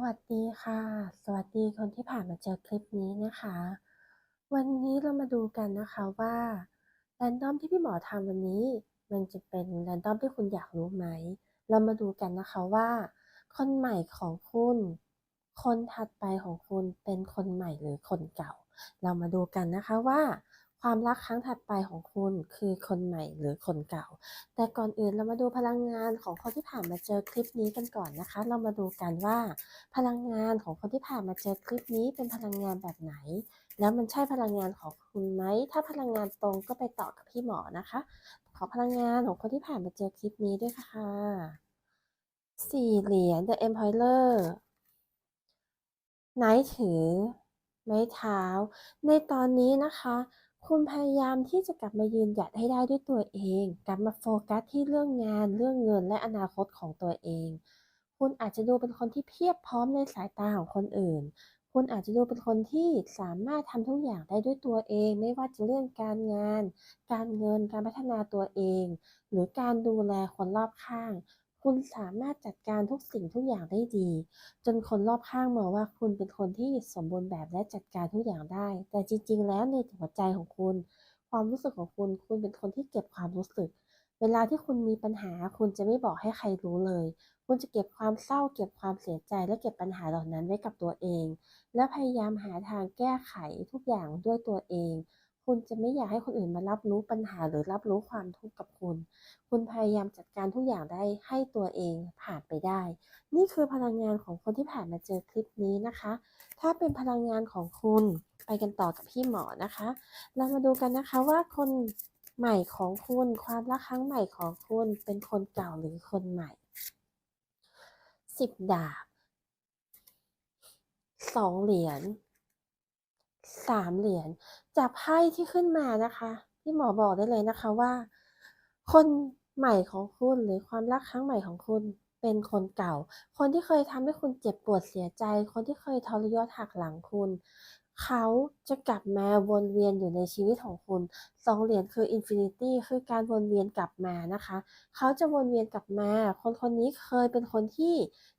วัสดีค่ะ สวัสดีคนที่ผ่านมาเจอคลิปนี้นะคะ วันนี้เรามาดูกันนะคะว่าแรนดอมที่พี่หมอทำวันนี้ มันจะเป็นแรนดอมที่คุณอยากรู้ไหม เรามาดูกันนะคะว่า คนใหม่ของคุณ คนถัดไปของคุณเป็นคนใหม่หรือคนเก่า เรามาดูกันนะคะว่า ความรักครั้งถัดไปของคุณคือคนใหม่หรือคนเก่า แต่ก่อนอื่นเรามาดูพลังงานของคนที่ผ่านมาเจอคลิปนี้กันก่อนนะคะ เรามาดูกันว่า พลังงานของคนที่ผ่านมาเจอคลิปนี้เป็นพลังงานแบบไหน แล้วมันใช่พลังงานของคุณไหม ถ้าพลังงานตรงก็ไปต่อกับพี่หมอนะคะ ขอพลังงานของคนที่ผ่านมาเจอคลิปนี้ด้วยค่ะสี่เหรียญ The Emperor ไนท์ถือ ไม้เท้า ในตอนนี้นะคะ คุณพยายามที่จะกลับมายืนหยัดให้ได้ด้วยตัวเอง กลับมาโฟกัสที่เรื่องงาน เรื่องเงินและอนาคตของตัวเอง คุณอาจจะดูเป็นคนที่เพียบพร้อมในสายตาของคนอื่น คุณอาจจะดูเป็นคนที่สามารถทำทุกอย่างได้ด้วยตัวเอง ไม่ว่าจะเรื่องการงาน การเงิน การพัฒนาตัวเอง หรือการดูแลคนรอบข้าง คุณสามารถจัดการทุกสิ่งทุกอย่างได้ดี จนคนรอบข้างมองว่าคุณเป็นคนที่สมบูรณ์แบบและจัดการทุกอย่างได้ แต่จริง ๆ แล้วในหัวใจของคุณ ความรู้สึกของคุณ คุณเป็นคนที่เก็บความรู้สึก เวลาที่คุณมีปัญหา คุณจะไม่บอกให้ใครรู้เลย คุณจะเก็บความเศร้า เก็บความเสียใจ และเก็บปัญหาเหล่านั้นไว้กับตัวเอง และพยายามหาทางแก้ไขทุกอย่างด้วยตัวเอง คุณจะไม่อยากให้คนอื่นมารับรู้ปัญหาหรือรับรู้ความทุกข์กับคุณ คุณพยายามจัดการทุกอย่างได้ให้ตัวเองผ่านไปได้ นี่คือพลังงานของคนที่ผ่านมาเจอคลิปนี้นะคะ ถ้าเป็นพลังงานของคุณไปกันต่อกับพี่หมอนะคะ เรามาดูกันนะคะว่าคนใหม่ของคุณความรักครั้งใหม่ของคุณเป็นคนเก่าหรือคนใหม่สิบดาบสองเหรียญ สามเหรียญจากไพ่ที่ขึ้นมานะคะพี่หมอบอกได้เลยนะคะว่า คนใหม่ของคุณหรือความรักครั้งใหม่ของคุณเป็นคนเก่า คนที่เคยทำให้คุณเจ็บปวดเสียใจ คนที่เคยทรยศหักหลังคุณ เขาจะกลับมาวนเวียนอยู่ในชีวิตของคุณสองเหรียญคืออินฟินิตี้คือการวนเวียนกลับมานะคะ เขาจะวนเวียนกลับมา คนคนนี้เคยเป็นคนที่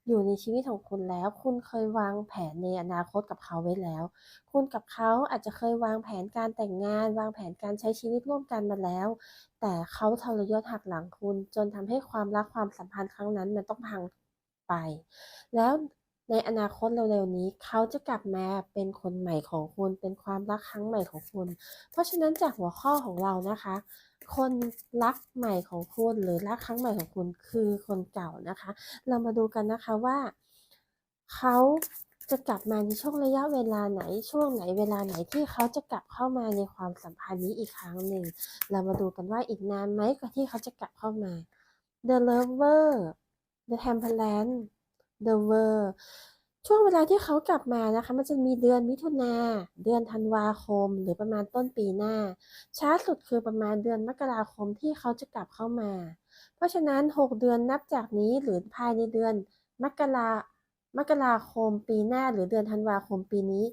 อยู่ในชีวิตของคุณแล้ว คุณเคยวางแผนในอนาคตกับเขาไว้แล้ว คุณกับเขาอาจจะเคยวางแผนการแต่งงาน วางแผนการใช้ชีวิตร่วมกันมาแล้ว แต่เขาทรยศหักหลังคุณ จนทำให้ความรักความสัมพันธ์ครั้งนั้นมันต้องพังไป แล้ว ในอนาคตเร็วๆนี้ เขาจะกลับมาเป็นคนใหม่ของคุณ เป็นความรักครั้งใหม่ของคุณ เพราะฉะนั้นจากหัวข้อของเรานะคะ คนรักใหม่ของคุณหรือรักครั้งใหม่ของคุณคือคนเก่านะคะ เรามาดูกันนะคะว่า เขาจะกลับมาในช่วงระยะเวลาไหนช่วงไหนเวลาไหนที่เขาจะกลับเข้ามาในความสัมพันธ์นี้อีกครั้งหนึ่ง เรามาดูกันว่าอีกนานไหมกว่าที่เขาจะกลับเข้ามา The Lover The Temperance The World ช่วงเวลาที่เขากลับมานะคะ มันจะมีเดือนมิถุนาเดือนธันวาคม หรือประมาณต้นปีหน้า ช้าสุดคือประมาณเดือนมกราคมที่เขาจะกลับเข้ามา เพราะฉะนั้น 6 เดือนนับจากนี้หรือภายในเดือนมกรา มกราคมปีหน้าหรือเดือนธันวาคมปีนี้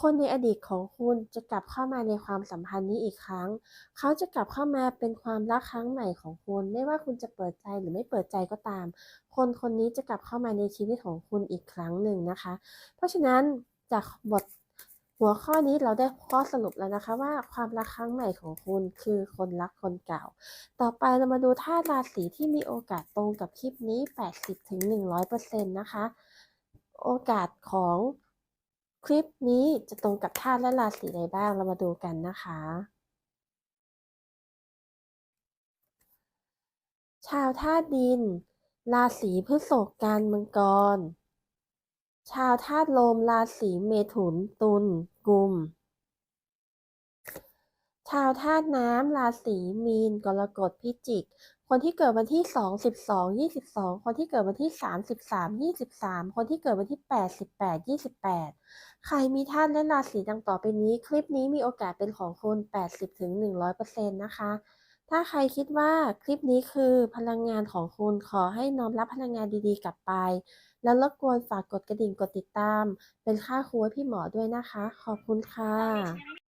คนในอดีตของคุณจะกลับเข้ามาในความสัมพันธ์นี้อีกครั้ง เขาจะกลับเข้ามาเป็นความรักครั้งใหม่ของคุณ ไม่ว่าคุณจะเปิดใจหรือไม่เปิดใจก็ตาม คนคนนี้จะกลับเข้ามาในชีวิตของคุณอีกครั้งหนึ่งนะคะ เพราะฉะนั้นจากบทหัวข้อนี้เราได้ข้อสรุปแล้วนะคะว่าความรักครั้งใหม่ของคุณคือคนรักคนเก่า ต่อไปเรามาดูธาตุราศีที่มีโอกาสตรงกับคลิปนี้ 80-100%นะคะ โอกาสของคลิปนี้จะตรงกับธาตุและราศีใดบ้างเรามาดูกันนะคะ ชาวธาตุดิน ราศีพฤษภกันมังกร ชาวธาตุลมราศีเมถุนตุลกุม ชาวธาตุน้ำราศีมีนกรกฎพิจิก คนที่เกิดวันที่2 12 22คนที่เกิดวันที่33 23คนที่เกิดวันที่8 18 28ใครมีธาตุและราศีดังต่อไปนี้ คลิปนี้มีโอกาสเป็นของคุณ80-100%นะคะ ถ้าใครคิดว่าคลิปนี้คือพลังงานของคุณขอให้น้อมรับพลังงานดีๆ กลับไป แล้วรบกวนฝากกดกระดิ่งกดติดตาม เป็นค่าครูให้พี่หมอด้วยนะคะ ขอบคุณค่ะ